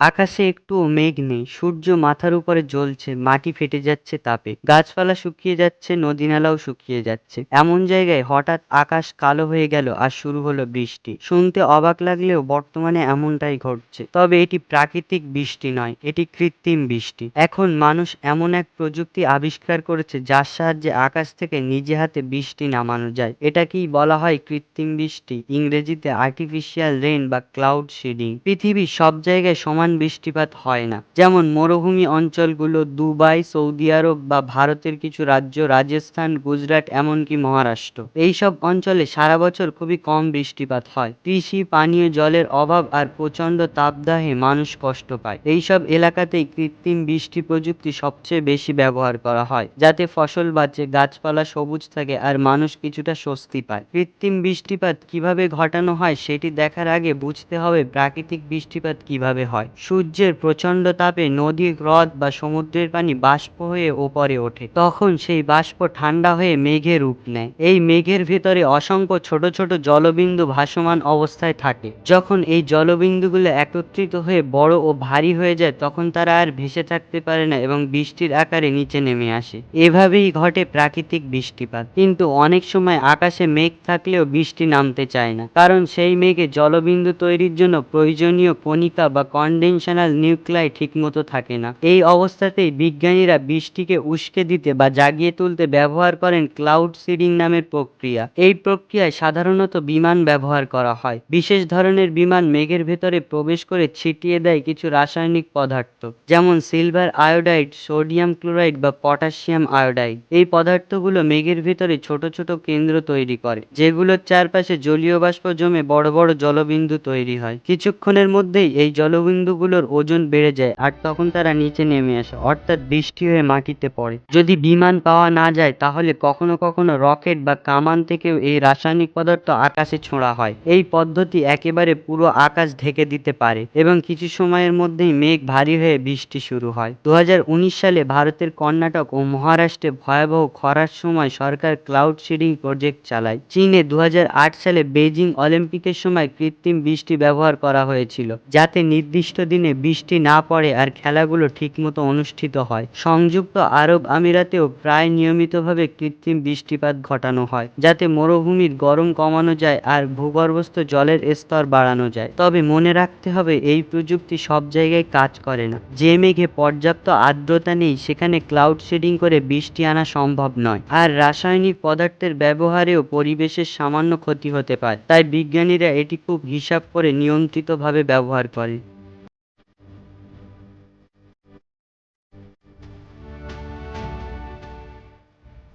আকাশে একটুও মেঘ নেই, সূর্য মাথার উপরে জ্বলছে, মাটি ফেটে যাচ্ছে তাপে, গাছপালা শুকিয়ে যাচ্ছে নদী নালাও শুকিয়ে যাচ্ছে। এমন জায়গায় হঠাৎ আকাশ কালো হয়ে গেল আর শুরু হলো বৃষ্টি। শুনতে অবাক লাগলেও বর্তমানে এমনটাই ঘটছে। তবে এটি প্রাকৃতিক বৃষ্টি নয়, এটি কৃত্রিম বৃষ্টি। এখন মানুষ এমন এক প্রযুক্তি আবিষ্কার করেছে যার সাহায্যে আকাশ থেকে নিজে হাতে বৃষ্টি নামানো যায়। এটাকেই বলা হয় কৃত্রিম বৃষ্টি, ইংরেজিতে আর্টিফিশিয়াল রেন বা ক্লাউড সিডিং পৃথিবীর সব জায়গায় সমান সমান বৃষ্টিপাত হয় না। যেমন মরুভূমি অঞ্চলগুলো দুবাই, সৌদি আরব বা ভারতের কিছু রাজ্য, রাজস্থান, গুজরাট, এমনকি মহারাষ্ট্র। এইসব অঞ্চলে সারা বছর খুবই কম বৃষ্টিপাত হয়। কৃষি, পানীয় জলের অভাব আর প্রচণ্ড তাপদাহে মানুষ কষ্ট পায়। এইসব এলাকাতেই কৃত্রিম বৃষ্টি প্রযুক্তি সবচেয়ে বেশি ব্যবহার করা হয়, যাতে ফসল বাঁচে, গাছপালা সবুজ থাকে আর মানুষ কিছুটা স্বস্তি পায়। কৃত্রিম বৃষ্টিপাত কীভাবে ঘটানো হয় সেটি দেখার আগে বুঝতে হবে প্রাকৃতিক বৃষ্টিপাত কীভাবে হয়। সূর্যের প্রচণ্ড তাপে নদী হ্রদ বা সমুদ্রের পানি বাষ্প হয়ে ওপরে ওঠে। তখন সেই বাষ্প ঠান্ডা হয়ে মেঘে রূপ নেয়। এই মেঘের ভেতরে অসংখ্য ছোট ছোট জলবিন্দু ভাসমান অবস্থায় থাকে। যখন এই জলবিন্দুগুলো একত্রিত হয়ে বড় ও ভারী হয়ে যায়, তখন তারা আর ভেসে থাকতে পারে না এবং বৃষ্টির আকারে নিচে নেমে আসে। এভাবেই ঘটে প্রাকৃতিক বৃষ্টিপাত। কিন্তু অনেক সময় আকাশে মেঘ থাকলেও বৃষ্টি নামতে চায় না। কারণ সেই মেঘে জলবিন্দু তৈরির জন্য প্রয়োজনীয় কণিকা বা কন্ডে কনভেনশনাল নিউক্লাই ঠিকমতো থাকে না। এই অবস্থাতেই বিজ্ঞানীরা বৃষ্টিকে উস্কে দিতে বা জাগিয়ে তুলতে ব্যবহার করেন ক্লাউড সিডিং নামের প্রক্রিয়া। এই প্রক্রিয়ায় সাধারণত বিমান ব্যবহার করা হয়। বিশেষ ধরনের বিমান মেঘের ভেতরে প্রবেশ করে ছিটিয়ে দেয় কিছু রাসায়নিক পদার্থ, যেমন সিলভার আয়োডাইড সোডিয়াম ক্লোরাইড বা পটাশিয়াম আয়োডাইড এই পদার্থগুলো মেঘের ভেতরে ছোট ছোট কেন্দ্র তৈরি করে, যেগুলোর চারপাশে জলীয় বাষ্প জমে বড় বড় জলবিন্দু তৈরি হয়। কিছুক্ষণের মধ্যেই এই জলবিন্দু গুলোর ওজন বেড়ে যায় আর তখন তারা নিচে নেমে আসে, অর্থাৎ বৃষ্টি হয়ে মাটিতে পড়ে। যদি বিমান পাওয়া না যায়, তাহলে কখনো কখনো রকেট বা কামান থেকেও এই রাসায়নিক পদার্থ আকাশে ছোঁড়া হয়। এই পদ্ধতি একেবারে পুরো আকাশ ঢেকে দিতে পারে এবং কিছু সময়ের মধ্যেই মেঘ ভারী হয়ে বৃষ্টি শুরু হয়। দু হাজার উনিশ সালে ভারতের কর্ণাটক ও মহারাষ্ট্রে ভয়াবহ খরার সময় সরকার ক্লাউড সিডিং প্রজেক্ট চালায়। চীনে দু হাজার আট সালে বেজিং অলিম্পিকের সময় কৃত্রিম বৃষ্টি ব্যবহার করা হয়েছিল, যাতে নির্দিষ্ট দিনে বৃষ্টি না পড়ে আর খেলাগুলো ঠিকমতো অনুষ্ঠিত হয়। সংযুক্ত আরব আমিরাতেও প্রায় নিয়মিতভাবে কৃত্রিম বৃষ্টিপাত ঘটানো হয়, যাতে মরুভূমির গরম কমানো যায় আর ভূগর্ভস্থ জলের স্তর বাড়ানো যায়। তবে মনে রাখতে হবে, এই প্রযুক্তি সব জায়গায় কাজ করে না। যে মেঘে পর্যাপ্ত আর্দ্রতা নেই, সেখানে ক্লাউড শেডিং করে বৃষ্টি আনা সম্ভব নয়। আর রাসায়নিক পদার্থের ব্যবহারেও পরিবেশের সামান্য ক্ষতি হতে পারে, তাই বিজ্ঞানীরা এটি খুব হিসাব করে নিয়ন্ত্রিতভাবে ব্যবহার করে।